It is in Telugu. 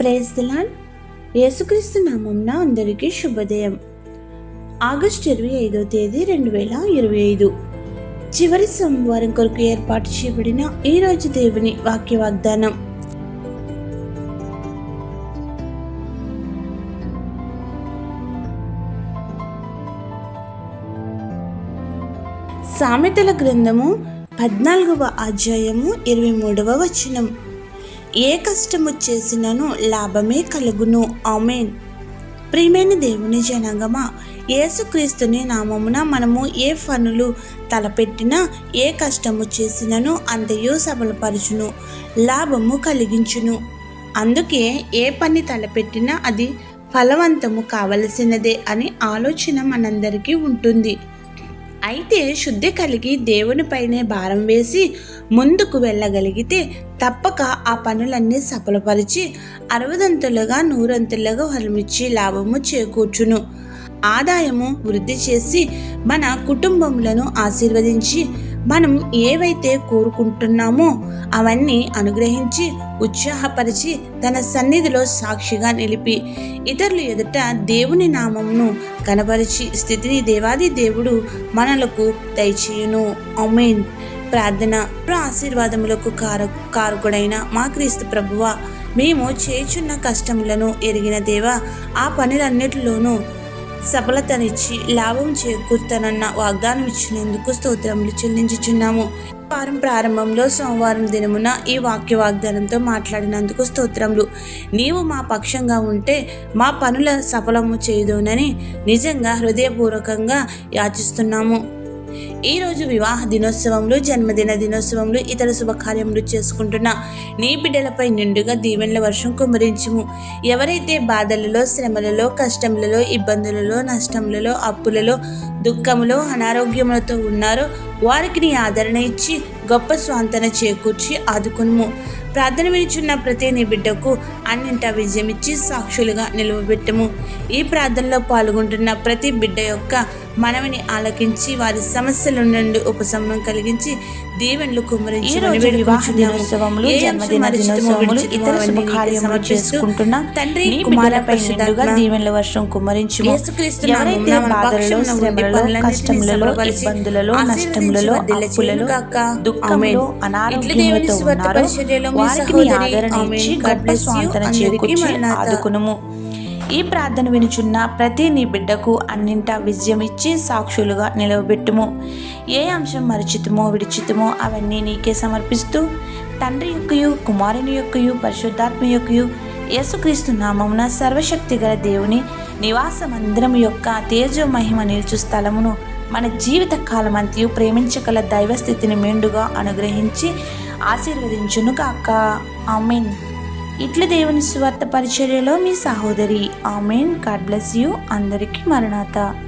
ప్రేజ్ దిలాన్ యేసుక్రీస్తు నామంన అందరికీ శుభోదయం. ఆగస్టు ఇరవై ఐదో తేదీ రెండు వేల ఇరవై ఐదు. చివరి సోమవారం కొరకు ఏర్పాటు చేయబడిన ఈ దేవుని వాక్య వాగ్దానం సామెతల గ్రంథము పద్నాలుగవ అధ్యాయము ఇరవై మూడవ వచనం. ఏ కష్టము చేసినను లాభమే కలుగును. ఆమెన్. ప్రియమైన దేవుని జనగమా యేసుక్రీస్తుని నామమున మనము ఏ పనులు తలపెట్టినా ఏ కష్టము చేసినను అంతయు సఫలపరచును లాభము కలిగించును. అందుకే ఏ పని తలపెట్టినా అది ఫలవంతము కావలసినదే అని ఆలోచన మనందరికీ ఉంటుంది. అయితే శుద్ధి కలిగి దేవునిపైనే భారం వేసి ముందుకు వెళ్ళగలిగితే తప్పక ఆ పనులన్నీ సఫలపరిచి అరవదంతులుగా నూరంతులుగా ఫలమిచ్చి లాభము చేకూర్చును. ఆదాయము వృద్ధి చేసి మన కుటుంబములను ఆశీర్వదించి మనం ఏవైతే కోరుకుంటున్నామో అవన్నీ అనుగ్రహించి ఉత్సాహపరిచి తన సన్నిధిలో సాక్షిగా నిలిపి ఇతరుల ఎదుట దేవుని నామమును కనపరిచి స్థితిని దేవాది దేవుడు మనలకు దయచేయును. అమేన్ ప్రార్థన ప్ర ఆశీర్వాదములకు కార కారకుడైన మా క్రీస్తు ప్రభువ మేము చేయుచున్న కష్టములను ఎరిగిన దేవా ఆ పనులన్నిటిలోనూ సఫలతనిచ్చి లాభం చేకూర్తానన్న వాగ్దానం ఇచ్చినందుకు స్తోత్రములు చెల్లించుచున్నాము. వారం ప్రారంభంలో సోమవారం దినమున ఈ వాక్య వాగ్దానంతో మాట్లాడినందుకు స్తోత్రములు. నీవు మా పక్షంగా ఉంటే మా పనుల సఫలము చేయదునని నిజంగా హృదయపూర్వకంగా యాచిస్తున్నాము. ఈరోజు వివాహ దినోత్సవంలో జన్మదిన దినోత్సవంలో ఇతర శుభకార్యములు చేసుకుంటున్న నీ బిడ్డలపై నిండుగా దీవెనల వర్షం కుమరించుము. ఎవరైతే బాధలలో శ్రమలలో కష్టములలో ఇబ్బందులలో నష్టములలో అప్పులలో దుఃఖములో అనారోగ్యములతో ఉన్నారో వారికి నీ ఆదరణ ఇచ్చి గొప్ప స్వాంతన చేకూర్చి ఆదుకునుము. ప్రార్థన వినిచున్న ప్రతి నీ బిడ్డకు అన్నింటా విజయం ఇచ్చి సాక్షులుగా నిలువబెట్టము. ఈ ప్రార్థనలో పాల్గొంటున్న ప్రతి బిడ్డ యొక్క మనవిని ఆలకించి వారి సమస్యల నుండి ఉపశమనం కలిగించి దీవెనలు కుమ్మరించి ఈ రోజు వివాహ దినోత్సవములు, జన్మదిన దినోత్సవములు, ఇతర శుభకార్యములు చేసుకుంటున్న తండ్రి నిండుగా దీవెనల వర్షం ఎవరైతే బాధలలో శ్రమలలో కష్టములలో ఇబ్బందులలో నష్టములలో అప్పులలో అనారోగ్యములతో ఉన్నారో వారికి. ఆదరణ. ఇచ్చి. స్వాంతన చేకూర్చి. ఆదుకునుము ఈ ప్రార్థన వినుచున్న ప్రతి నీ బిడ్డకు అన్నింటా విజయం ఇచ్చి సాక్షులుగా నిలవబెట్టుము. ఏ అంశం మరిచితమో విడిచితమో అవన్నీ నీకే సమర్పిస్తూ తండ్రి యొక్కయు కుమారుని యొక్కయు పరిశుద్ధాత్మ యొక్కయు యేసుక్రీస్తు నామమున సర్వశక్తి గల దేవుని నివాస మందిరం యొక్క తేజో మహిమ నిలుచు స్థలమును మన జీవిత కాలమంతయు ప్రేమించగల దైవస్థితిని మెండుగా అనుగ్రహించి ఆశీర్వదించును కాక ఆమెన్. ఇట్ల దేవుని స్వార్థ పరిచర్యలో మీ సహోదరి. ఆమెన్. God bless you. అందరికీ మరణాత.